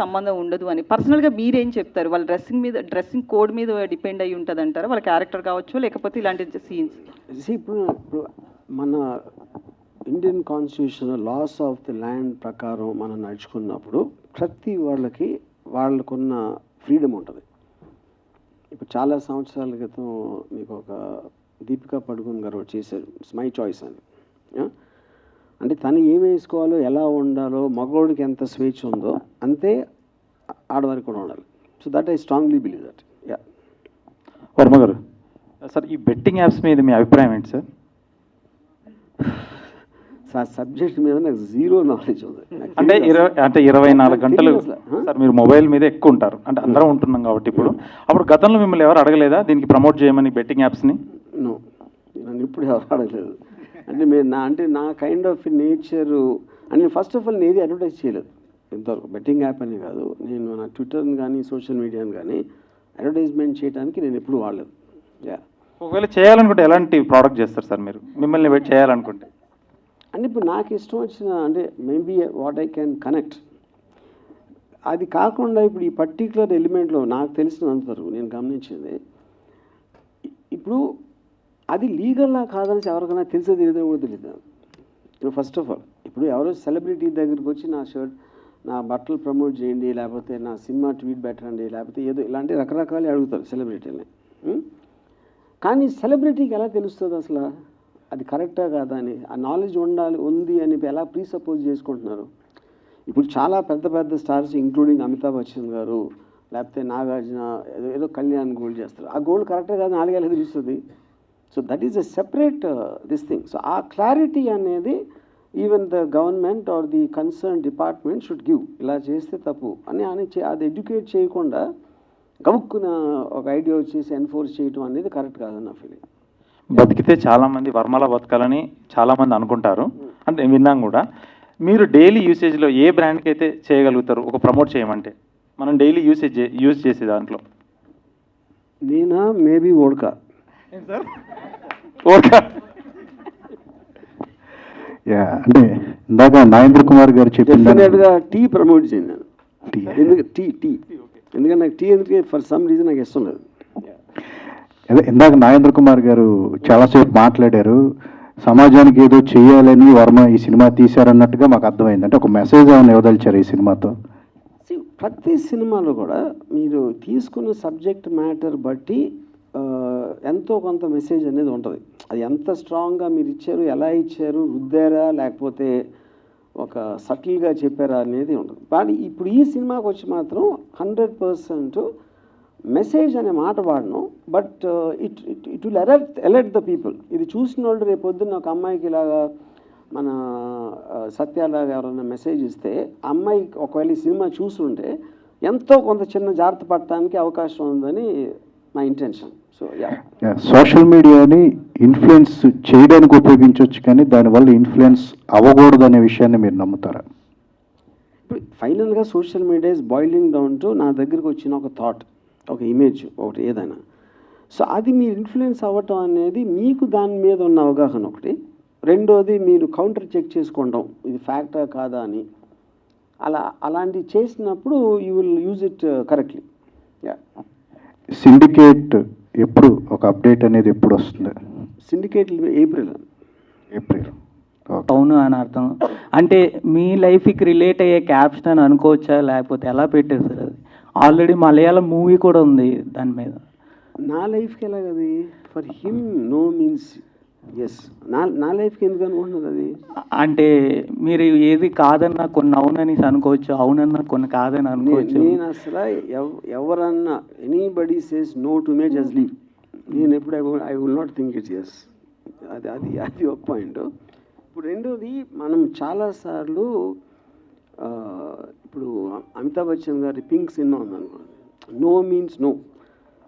సంబంధం ఉండదు అని. పర్సనల్గా మీరేం చెప్తారు? వాళ్ళ డ్రెస్సింగ్ మీద డ్రెస్సింగ్ కోడ్ మీద డిపెండ్ అయ్యి ఉంటుంది అంటారా వాళ్ళ క్యారెక్టర్ కావచ్చు లేకపోతే ఇలాంటి సీన్స్? ఇప్పుడు ఇప్పుడు మన Indian constitution laws of the land ప్రకారం మనం నడుచుకున్నప్పుడు ప్రతి వాళ్ళకి వాళ్ళకున్న ఫ్రీడమ్ ఉంటుంది. ఇప్పుడు చాలా సంవత్సరాల క్రితం మీకు ఒక దీపికా పడుకున్ గారు చేశారు. ఇట్స్ మై చాయిస్ అని. అంటే తను ఏం వేసుకోవాలో ఎలా ఉండాలో మగవాడికి ఎంత స్వేచ్ఛ ఉందో అంతే ఆడవారికి కూడా ఉండాలి. So that I strongly believe that yeah Varma garu. Sir ఈ బెట్టింగ్ యాప్స్ మీద మీ అభిప్రాయం ఏంటి సార్? సార్ సబ్జెక్ట్ మీద నాకు జీరో నాలెడ్జ్ ఉంది. అంటే ఇరవై. అంటే ఇరవై నాలుగు గంటలు? సార్ మీరు మొబైల్ మీద ఎక్కువ ఉంటారు. అంటే అందరం ఉంటున్నాం కాబట్టి ఇప్పుడు. అప్పుడు గతంలో మిమ్మల్ని ఎవరు అడగలేదా దీనికి ప్రమోట్ చేయమని బెట్టింగ్ యాప్స్ని? నో నన్ను ఇప్పుడు ఎవరు అడగలేదు. అంటే మీరు నా అంటే నా కైండ్ ఆఫ్ నేచర్ అంటే ఫస్ట్ ఆఫ్ ఆల్ నేను ఏది అడ్వర్టైజ్ చేయలేదు. ఇంతవరకు బెట్టింగ్ యాప్ అని కాదు. నేను నా ట్విట్టర్ని కానీ సోషల్ మీడియాని కానీ అడ్వర్టైజ్మెంట్ చేయడానికి నేను ఎప్పుడు వాడలేదు. యా ఒకవేళ చేయాలనుకుంటే ఎలాంటి ప్రోడక్ట్ చేస్తారు సార్ మీరు? మిమ్మల్ని వెయిట్ చేయాలనుకుంటే. అంటే ఇప్పుడు నాకు ఇష్టం వచ్చిన అంటే maybe what I can connect అది కాకుండా ఇప్పుడు ఈ పర్టికులర్ ఎలిమెంట్లో నాకు తెలిసినంత వరకు నేను గమనించింది ఇప్పుడు అది లీగల్లా కాదని ఎవరికైనా తెలిసే తెలియదో కూడా తెలియదు ఫస్ట్ ఆఫ్ ఆల్ ఇప్పుడు ఎవరో సెలబ్రిటీ దగ్గరికి వచ్చి నా షర్ట్ నా బట్టలు ప్రమోట్ చేయండి లేకపోతే నా సినిమా ట్వీట్ పెట్టండి లేకపోతే ఏదో ఇలాంటి రకరకాలు అడుగుతారు సెలబ్రిటీని కానీ సెలబ్రిటీకి ఎలా తెలుస్తుంది అసలు? అది కరెక్టా కాదా అని ఆ నాలెడ్జ్ ఉండాలి ఉంది అని ఎలా ప్రీ సపోజ్ చేసుకుంటున్నారు? ఇప్పుడు చాలా పెద్ద పెద్ద స్టార్స్ ఇంక్లూడింగ్ అమితాబ్ బచ్చన్ గారు లేకపోతే నాగార్జున ఏదో ఏదో కళ్యాణ్ గోల్డ్ చేస్తారు. ఆ గోల్డ్ కరెక్టే కాదు నాలుగేళ్ళకి తెలుస్తుంది so that is a separate this thing so ఆ క్లారిటీ అనేది even the government or the concern department should give ఇలా చేస్తే తప్పు అని అని అది ఎడ్యుకేట్ చేయకుండా గవుక్కున ఒక ఐడియా వచ్చేసి ఎన్ఫోర్స్ చేయడం అనేది కరెక్ట్ కాదని నా ఫీలింగ్ బతికితే చాలా మంది వర్మలా బతకాలని చాలా మంది అనుకుంటారు. అంటే విన్నాం కూడా మీరు డైలీ యూసేజ్లో ఏ బ్రాండ్కి అయితే చేయగలుగుతారు ఒక ప్రమోట్ చేయమంటే? మనం డైలీ యూసేజ్ యూజ్ చేసే దాంట్లో. నేనా? Maybe ఓడకా okay. యా అంటే ఇందాక నాగేంద్ర కుమార్ గారు చెప్పిన దాని- డెఫినెట్గా టీ ప్రమోట్ చేయను నేను టీ. ఎందుకు టీ టీ. ఎందుకంటే నాకు టీ ఫర్ సమ్ రీజన్ నాకు ఇష్టం లేదు. ఇందాక నాగేంద్ర కుమార్ గారు చాలాసేపు మాట్లాడారు. సమాజానికి ఏదో చేయాలని వర్మ ఈ సినిమా తీశారన్నట్టుగా మాకు అర్థమైంది. అంటే ఒక మెసేజ్ ఏమైనా ఇవ్వదలిచారు ఈ సినిమాతో? ప్రతి సినిమాలో కూడా మీరు తీసుకున్న సబ్జెక్ట్ మ్యాటర్ బట్టి ఎంతో కొంత మెసేజ్ అనేది ఉంటుంది. అది ఎంత స్ట్రాంగ్గా మీరు ఇచ్చారు ఎలా ఇచ్చారు రుద్దారా లేకపోతే ఒక సటిల్గా చెప్పారా అనేది ఉంటుంది. కానీ ఇప్పుడు ఈ సినిమాకి వచ్చి మాత్రం హండ్రెడ్ పర్సెంట్ మెసేజ్ అనే మాట వాడను. But it it it will alert alert the people ఇది చూసిన వాళ్ళు రేపు పొద్దున్న ఒక అమ్మాయికి ఇలాగా మన సత్యాలాగా ఎవరైనా మెసేజ్ ఇస్తే అమ్మాయికి అమ్మాయి ఒకవేళ ఈ సినిమా చూసుంటే ఎంతో కొంత చిన్న జాగ్రత్త పడటానికి అవకాశం ఉందని నా ఇంటెన్షన్ సో యా సోషల్ మీడియాని ఇన్ఫ్లుయెన్స్ చేయడానికి ఉపయోగించవచ్చు కానీ దానివల్ల ఇన్ఫ్లుయెన్స్ అవ్వకూడదు అనే విషయాన్ని మీరు నమ్ముతారా? ఇప్పుడు ఫైనల్గా social media is boiling down to నా దగ్గరికి వచ్చిన ఒక థాట్ ఒక ఇమేజ్ ఒకటి ఏదైనా. సో అది మీరు ఇన్ఫ్లుయెన్స్ అవ్వటం అనేది మీకు దాని మీద ఉన్న అవగాహన ఒకటి. రెండోది మీరు కౌంటర్ చెక్ చేసుకోవడం ఇది ఫ్యాక్టా కాదా అని. అలా అలాంటివి చేసినప్పుడు you will use it correctly yeah syndicate ఎప్పుడు ఒక అప్డేట్ అనేది ఎప్పుడు వస్తుంది? సిండికేట్ ఏప్రిల్ ఏప్రిల్ అవును అని అర్థం. అంటే మీ లైఫ్కి రిలేట్ అయ్యే క్యాప్షన్ అని అనుకోవచ్చా? లేకపోతే ఎలా పెట్టారు సార్ అది? ఆల్రెడీ మలయాళం మూవీ కూడా ఉంది దాని మీద. నా లైఫ్కి ఎలాగది for him no means yes నా నా లైఫ్కి ఎందుకు అనుకుంటున్నది అది? అంటే మీరు ఏది కాదన్నా కొన్ని అవునని అనుకోవచ్చు అవునన్నా కొన్ని కాదని అనుకోవచ్చు. నేను అసలు ఎవ- ఎవరన్నా anybody says no to me just leave నేను ఎప్పుడు I will not think it's yes అది అది అది ఒక పాయింట్ ఇప్పుడు రెండోది మనం చాలాసార్లు ఆ, ఇప్పుడు అమితాబ్ బచ్చన్ గారి పింక్ సినిమా ఉందనుకోండి. నో మీన్స్ నో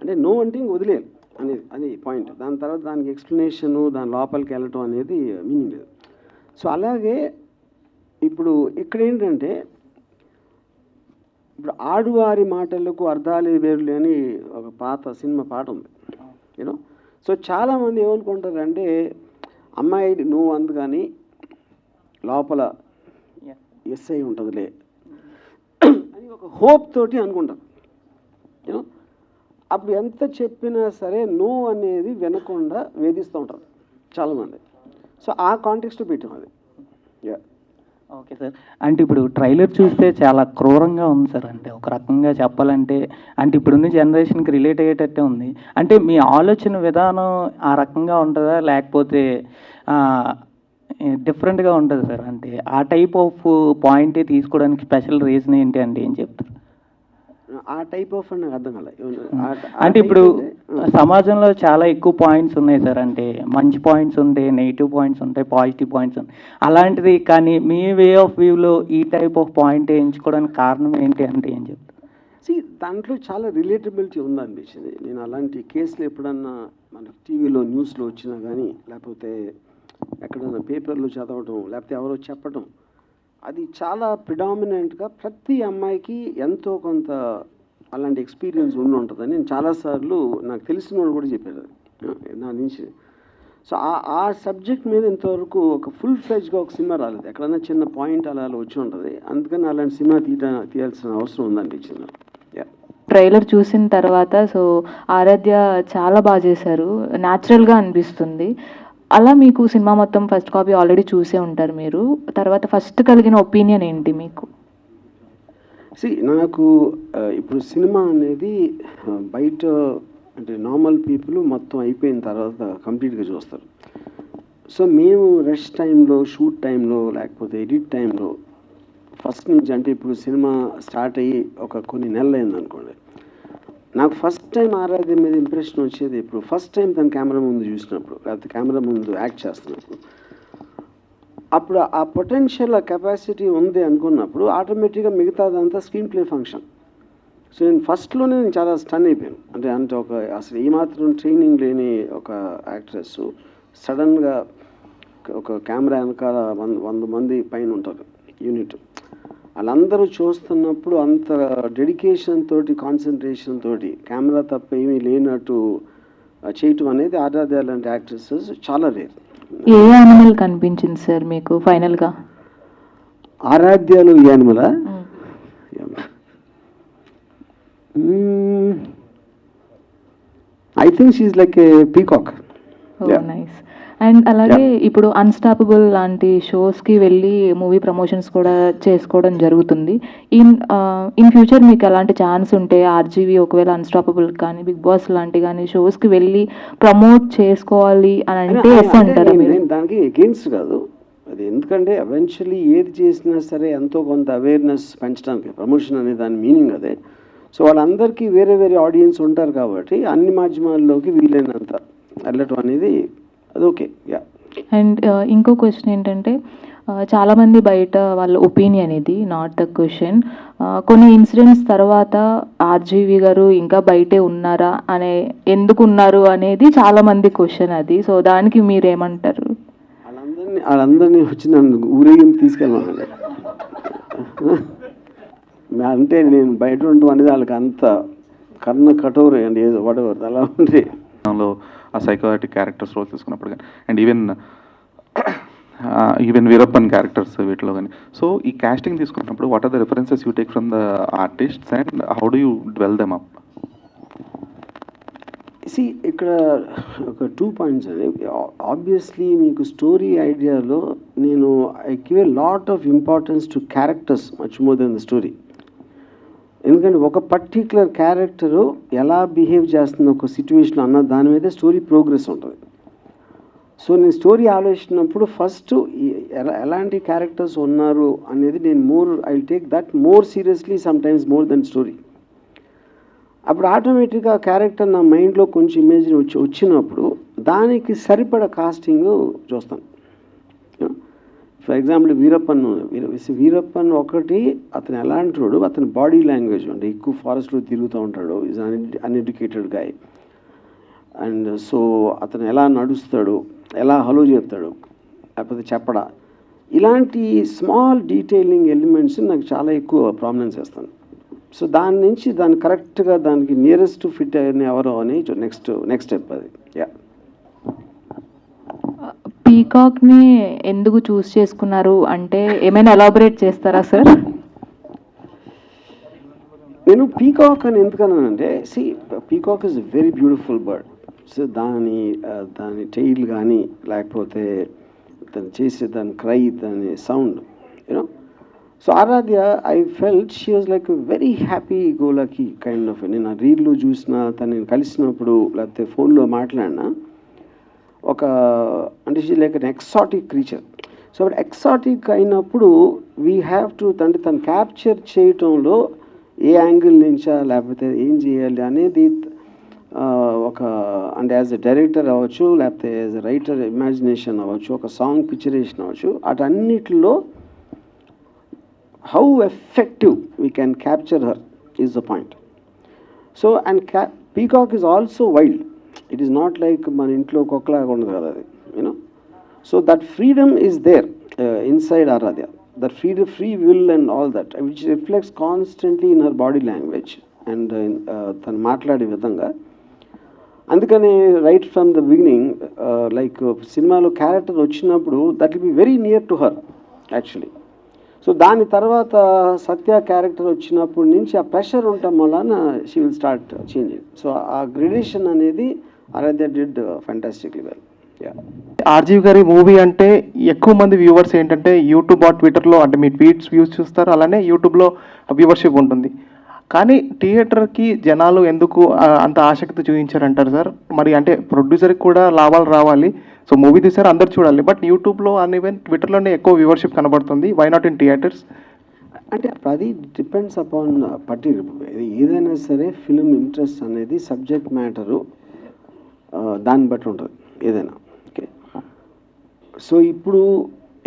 అంటే నో అంటే ఇంక వదిలేయాలి అనేది అది పాయింట్ దాని తర్వాత దానికి ఎక్స్ప్లెనేషను దాని లోపలికి వెళ్ళటం అనేది మీనింగ్ లేదు. సో అలాగే ఇప్పుడు ఇక్కడ ఏంటంటే ఇప్పుడు ఆడువారి మాటలకు అర్థాలు వేరులే అని ఒక పాత సినిమా పాట ఉంది. యూనో సో చాలామంది ఏమనుకుంటారంటే అమ్మాయి నువ్వు అందు కానీ లోపల ఎస్ఐ ఉంటుందిలే. అని అని ఒక హోప్ తోటి అనుకుంటారు. యూనో అప్పుడు ఎంత చెప్పినా సరే నో అనేది వినకుండా వేధిస్తూ ఉంటారు చాలామంది. సో ఆ కాంటెక్స్ట్ పెట్టాం అది. Yeah okay sir. అంటే ఇప్పుడు ట్రైలర్ చూస్తే చాలా క్రూరంగా ఉంది సార్. అంటే ఒక రకంగా చెప్పాలంటే అంటే ఇప్పుడున్న జనరేషన్కి రిలేట్ అయ్యేటట్టే ఉంది. అంటే మీ ఆలోచన విధానం ఆ రకంగా ఉంటుందా? లేకపోతే డిఫరెంట్గా ఉంటుంది సార్? అంటే ఆ టైప్ ఆఫ్ పాయింటే తీసుకోవడానికి స్పెషల్ రీజన్ ఏంటి అంటే ఏం చెప్తారు? ఆ టైప్ ఆఫ్ అని నాకు అర్థం కాలే. ఆ- ఆ అంటే ఇప్పుడు సమాజంలో చాలా ఎక్కువ పాయింట్స్ ఉన్నాయి సార్. అంటే మంచి పాయింట్స్ ఉంటాయి నెగిటివ్ పాయింట్స్ ఉంటాయి పాజిటివ్ పాయింట్స్ ఉంటాయి. అలాంటిది కానీ మీ వే ఆఫ్ వ్యూలో ఈ టైప్ ఆఫ్ పాయింట్ ఎంచుకోవడానికి కారణం ఏంటి అంటే ఏం చెప్తారు? దాంట్లో చాలా రిలేటబిలిటీ ఉందనిపించింది నేను అలాంటి కేసులు ఎప్పుడన్నా మనకి టీవీలో న్యూస్లో వచ్చినా కానీ లేకపోతే ఎక్కడన్నా పేపర్లో చదవటం లేకపోతే ఎవరో చెప్పటం అది చాలా ప్రిడామినెంట్గా ప్రతి అమ్మాయికి ఎంతో కొంత అలాంటి ఎక్స్పీరియన్స్ ఉండి ఉంటుందని నేను చాలాసార్లు నాకు తెలిసిన వాళ్ళు కూడా చెప్పారు. దాని నా నుంచి. సో ఆ ఆ సబ్జెక్ట్ మీద ఇంతవరకు ఒక ఫుల్ ఫ్లెజ్గా ఒక సినిమా రాలేదు. ఎక్కడన్నా చిన్న పాయింట్ అలా అలా వచ్చి ఉంటుంది. అందుకని అలాంటి సినిమా తీయట తీయాల్సిన అవసరం ఉందనిపించింది ట్రైలర్ చూసిన తర్వాత సో ఆరాధ్య చాలా బాగా చేశారు. న్యాచురల్గా అనిపిస్తుంది. అలా మీకు సినిమా మొత్తం ఫస్ట్ కాపీ ఆల్రెడీ చూసే ఉంటారు మీరు. తర్వాత ఫస్ట్ కలిగిన ఒపీనియన్ ఏంటి మీకు? సి నాకు ఇప్పుడు సినిమా అనేది బయట అంటే నార్మల్ పీపుల్ మొత్తం అయిపోయిన తర్వాత కంప్లీట్గా చూస్తారు. సో మేము రెస్ట్ టైంలో షూట్ టైంలో లేకపోతే ఎడిట్ టైంలో ఫస్ట్ నుంచి అంటే ఇప్పుడు సినిమా స్టార్ట్ అయ్యి ఒక కొన్ని నెలలు అయింది అనుకోండి నాకు ఫస్ట్ టైం ఆరాధ్య మీద ఇంప్రెషన్ వచ్చేది ఇప్పుడు ఫస్ట్ టైం తన కెమెరా ముందు చూసినప్పుడు లేకపోతే కెమెరా ముందు యాక్ట్ చేస్తున్నప్పుడు. అప్పుడు ఆ పొటెన్షియల్ ఆ కెపాసిటీ ఉంది అనుకున్నప్పుడు ఆటోమేటిక్గా మిగతాదంతా స్క్రీన్ ప్లే ఫంక్షన్ సో నేను ఫస్ట్లోనే నేను చాలా స్టన్ అయిపోయాను. అంటే అంటే ఒక అసలు ఏమాత్రం ట్రైనింగ్ లేని ఒక యాక్ట్రెస్ సడన్గా ఒక కెమెరా వెనకాల వంద వంద మంది పైన ఉంటారు యూనిట్ వాళ్ళందరూ చూస్తున్నప్పుడు అంత డెడికేషన్ తోటి కాన్సన్ట్రేషన్ తోటి కెమెరా తప్ప ఏమీ లేనట్టు చేయటం అనేది ఆరాధ్య లాంటి యాక్ట్రెసెస్ చాలా రేర్. ఏ యానిమల్ కనిపించింది సార్ మీకు ఫైనల్గా? ఆరాధ్యాలు యానిమలా? I think she like a peacock and అలాగే ఇప్పుడు అన్స్టాపబుల్ లాంటి షోస్కి వెళ్ళి మూవీ ప్రమోషన్స్ కూడా చేసుకోవడం జరుగుతుంది. ఇన్ ఇన్ ఫ్యూచర్ మీకు అలాంటి ఛాన్స్ ఉంటే ఆర్జీవి ఒకవేళ అన్స్టాపబుల్ కానీ బిగ్ బాస్ లాంటి కానీ షోస్కి వెళ్ళి ప్రమోట్ చేసుకోవాలి అని అంటే ఎస్ అంటారా దానికి ఎగెయిన్స్ట్ కాదు. అది ఎందుకంటే ఎవెన్చువలీ ఏది చేసినా సరే ఎంతో కొంత అవేర్నెస్ పెంచడానికి ప్రమోషన్ అనే దాని మీనింగ్ అదే. సో వాళ్ళందరికీ వేరే వేరే ఆడియన్స్ ఉంటారు కాబట్టి అన్ని మాధ్యమాల్లోకి వీలైనంత వెళ్ళటం అనేది అది ఓకే యా అండ్ ఇంకో క్వశ్చన్ ఏంటంటే uh, చాలామంది బయట వాళ్ళ ఒపీనియన్ ఇది నాట్ ద క్వశ్చన్ కొన్ని ఇన్సిడెంట్స్ తర్వాత ఆర్జీవి గారు ఇంకా బయటే ఉన్నారా అనే ఎందుకు ఉన్నారు అనేది చాలామంది క్వశ్చన్ అది. సో దానికి మీరేమంటారు? వాళ్ళందరినీ వాళ్ళందరినీ వచ్చి నన్ను ఊరేగింపు తీసుకెళ్ళమనండి అంటే నేను బయట ఉండటం అనేది వాళ్ళకి అంత కర్ణ కఠోర అండి ఏదో వడవర్ అలా ఉంది లో ఆ సైకోటిక్ క్యారెక్టర్స్ రోల్ తీసుకున్నప్పుడు కానీ and even even Veerappan characters వీటిలో కానీ. సో ఈ కాస్టింగ్ తీసుకున్నప్పుడు what are the references you take from the artists and how do you develop them up see ఇక్కడ ఒక టూ పాయింట్స్ అండి ఆబ్వియస్లీ మీకు స్టోరీ ఐడియాలో నేను I give a lot of importance to characters much more than the story ఎందుకంటే ఒక particular character ఎలా behave చేస్తుంది ఒక సిచ్యువేషన్ అన్న దాని మీద స్టోరీ ప్రోగ్రెస్ ఉంటుంది. సో నేను స్టోరీ ఆలోచించినప్పుడు ఫస్ట్ ఎలా ఎలాంటి క్యారెక్టర్స్ ఉన్నారు అనేది నేను more I take that more seriously some times more than story. అప్పుడు ఆటోమేటిక్గా క్యారెక్టర్ నా మైండ్లో కొంచెం ఇమేజ్ వచ్చి వచ్చినప్పుడు దానికి సరిపడ కాస్టింగ్ చూస్తాను. ఫర్ ఎగ్జాంపుల్ వీరప్పన్ వీరప్పన్ ఒకటి అతను ఎలాంటి అతని బాడీ లాంగ్వేజ్ అంటే ఎక్కువ ఫారెస్ట్లో తిరుగుతూ ఉంటాడు. Is an uneducated guy and so అతను ఎలా నడుస్తాడు? ఎలా హలో చెప్తాడు? లేకపోతే చెప్పడా? ఇలాంటి స్మాల్ డీటెయిలింగ్ ఎలిమెంట్స్ నాకు చాలా ఎక్కువ ప్రామినెన్స్ ఇస్తాను సో దాని నుంచి దాన్ని కరెక్ట్గా దానికి నియరెస్ట్ ఫిట్ అయిన ఎవరో అని నెక్స్ట్ నెక్స్ట్ స్టెప్ అది. యా పీకాక్ని ఎందుకు చూస్ చేసుకున్నారు? అంటే ఏమైనా ఎలాబరేట్ చేస్తారా సార్? నేను పీకాక్ అని ఎందుకన్నానంటే see peacock is very beautiful bird. So దాని దాని టైల్ కానీ లేకపోతే తను చేసే దాని క్రై దాని sound you know so Aaradhya I felt she was like very happy గోలకి kind of నేను ఆ రీల్లో చూసిన తను నేను కలిసినప్పుడు లేకపోతే ఫోన్లో మాట్లాడినా ఒక అంటే she like an exotic creature so అప్పుడు ఎక్సాటిక్ అయినప్పుడు వీ హ్యావ్ టు అంటే తను క్యాప్చర్ చేయటంలో ఏ యాంగిల్ నుంచా లేకపోతే ఏం చేయాలి అనేది ఒక అంటే యాజ్ ఎ డైరెక్టర్ అవ్వచ్చు లేకపోతే యాజ్ ఎ రైటర్ ఇమాజినేషన్ అవ్వచ్చు ఒక సాంగ్ పిక్చరేషన్ అవ్వచ్చు అటన్నిటిలో how effective we can capture her is the point so and క్యా peacock is also wild it is not like మన ఇంట్లో కుక్కలాగా ఉండదు కదా అది you know so that freedom is there inside Aaradhya. That freedom free will and all that which reflects constantly in her body language and తను మాట్లాడే విధంగా. అందుకని right from the beginning like సినిమాలో క్యారెక్టర్ వచ్చినప్పుడు that will be very near to her actually so దాని తర్వాత సత్య character వచ్చినప్పటి నుంచి ఆ ప్రెషర్ ఉండటం వలన she will start changing so ఆ గ్రెడేషన్ అనేది Aaradhya did fantastically well yeah RGV గారి మూవీ అంటే ఎక్కువ మంది వ్యూవర్స్ ఏంటంటే యూట్యూబ్ ఆ ట్విట్టర్లో అంటే మీ ట్వీట్స్ వ్యూస్ చూస్తారు అలానే యూట్యూబ్లో వ్యూవర్షిప్ ఉంటుంది. కానీ థియేటర్కి జనాలు ఎందుకు అంత ఆసక్తి చూపించారంటారు సార్? మరి అంటే ప్రొడ్యూసర్కి కూడా లాభాలు రావాలి. సో మూవీ తీసారు అందరు చూడాలి. బట్ యూట్యూబ్లో అండ్ ఈవెన్ ట్విట్టర్లోనే ఎక్కువ వ్యూవర్షిప్ కనబడుతుంది. వై నాట్ ఇన్ థియేటర్స్ అంటే అది డిపెండ్స్ అపాన్ పర్టి ఏదైనా సరే ఫిలిం ఇంట్రెస్ట్ అనేది సబ్జెక్ట్ మ్యాటరు దాన్ని బట్టి ఉంటుంది ఏదైనా. ఓకే సో ఇప్పుడు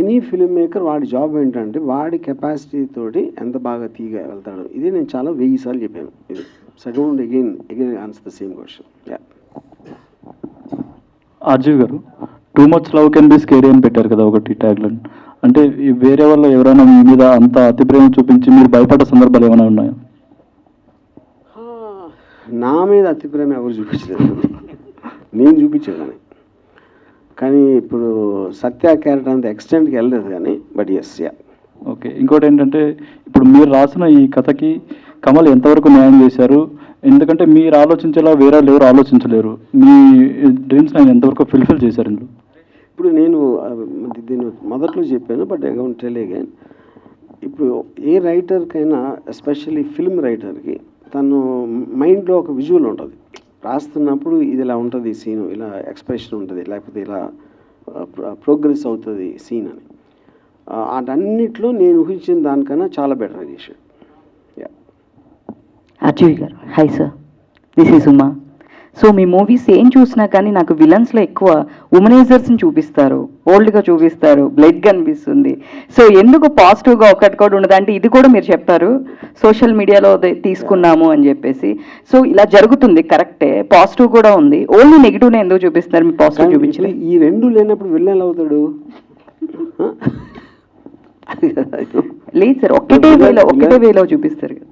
ఎనీ ఫిలిం మేకర్ వాడి జాబ్ ఏంటంటే వాడి కెపాసిటీ తోటి ఎంత బాగా తీయగలుగుతాడు. ఇది నేను చాలా వెయ్యి సార్లు చెప్పాను. ఇది so don't again again answer the same question yeah RGV garu too much love can be scary అని పెట్టారు కదా ఒకటి ట్యాగ్లైన్ అంటే వేరే వాళ్ళు ఎవరైనా మీ మీద అంత అతి ప్రేమ చూపించి మీరు భయపడ్డ సందర్భాలు ఏమైనా ఉన్నాయా? నా మీద అతి ప్రేమ ఎవరు చూపించలేదు. నేను చూపించేదాన్ని. కానీ ఇప్పుడు సత్య క్యారెక్టర్ అంత ఎక్స్టెంట్కి వెళ్ళలేదు కానీ బట్ ఎస్ యా ఓకే ఇంకోటి ఏంటంటే ఇప్పుడు మీరు రాసిన ఈ కథకి కమల్ ఎంతవరకు న్యాయం చేశారు? ఎందుకంటే మీరు ఆలోచించేలా వేరే ఎవరు ఆలోచించలేరు. మీ డ్రీమ్స్ ఆయన ఎంతవరకు ఫుల్ఫిల్ చేశారు ఇందులో? ఇప్పుడు నేను దీన్ని మొదట్లో చెప్పాను బట్ అకౌంట్ టెల్ అగైన్ ఇప్పుడు ఏ రైటర్కైనా ఎస్పెషల్లీ ఫిల్మ్ రైటర్కి తను మైండ్లో ఒక విజువల్ ఉంటుంది. రాస్తున్నప్పుడు ఇది ఇలా ఉంటుంది సీన్ ఇలా ఎక్స్ప్రెషన్ ఉంటుంది లేకపోతే ఇలా ప్రోగ్రెస్ అవుతుంది సీన్ అని. వాటన్నిటిలో నేను ఊహించిన దానికన్నా చాలా బెటర్ చేశాడు యా గారు. Hi sir this is Uma so me movies ఏం చూసినా కానీ నాకు విలన్స్లో ఎక్కువ ఉమనైజర్స్ని చూపిస్తారు. ఓల్డ్గా చూపిస్తారు. బ్లడ్ కనిపిస్తుంది. సో ఎందుకు పాజిటివ్గా ఒకటి కూడా ఉండదు? అంటే ఇది కూడా మీరు చెప్పారు. సోషల్ మీడియాలో తీసుకున్నాము అని చెప్పేసి. సో ఇలా జరుగుతుంది. కరెక్టే పాజిటివ్ కూడా ఉంది. ఓన్లీ నెగిటివ్నే ఎందుకు చూపిస్తున్నారు? మీ పాజిటివ్ ఇప్పుడు ఈ రెండు లేనప్పుడు విల్లన్ అవుతాడు? లేదు సార్. ఒకటే వేలో ఒకటే వేలో చూపిస్తారు. కదా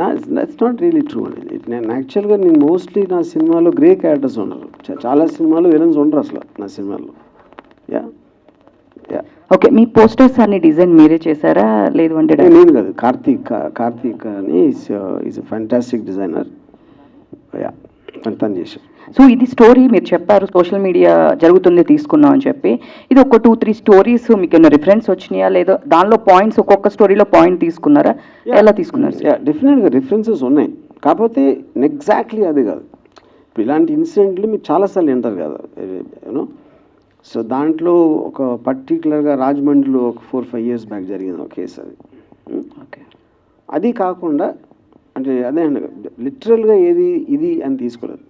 నా దట్స్ నాట్ రియలీ ట్రూ అండి నేను యాక్చువల్గా నేను మోస్ట్లీ నా సినిమాలో గ్రే క్యారెక్టర్స్ ఉండరు. చాలా సినిమాలు విలన్స్ ఉండరు అసలు నా సినిమాలో యా యా ఓకే మీ పోస్టర్స్ అన్ని డిజైన్ మీరే చేశారా? లేదు అంటే నేను కాదు. కార్తీక్ కార్తీక్ అని ఈజ్ ఫ్యాంటాస్టిక్ డిజైనర్ యా తను చేశారు సో ఇది స్టోరీ మీరు చెప్పారు సోషల్ మీడియా జరుగుతుంది తీసుకున్నాం అని చెప్పి. ఇది ఒక టూ త్రీ స్టోరీస్ మీకు ఏమైనా రిఫరెన్స్ వచ్చినాయా? లేదా దానిలో పాయింట్స్ ఒక్కొక్క స్టోరీలో పాయింట్ తీసుకున్నారా? ఎలా తీసుకున్నారు డెఫినెట్గా రిఫరెన్సెస్ ఉన్నాయి. కాకపోతే ఎగ్జాక్ట్లీ అది కాదు. ఇప్పుడు ఇలాంటి ఇన్సిడెంట్లు మీరు చాలాసార్లు వింటారు కదా యూనో సో దాంట్లో ఒక పర్టికులర్గా రాజమండ్రిలో ఒక ఫోర్ ఫైవ్ ఇయర్స్ బ్యాక్ జరిగింది ఒక కేసు అది. ఓకే అది కాకుండా అంటే అదే అండి లిటరల్గా ఏది ఇది అని తీసుకోలేదు.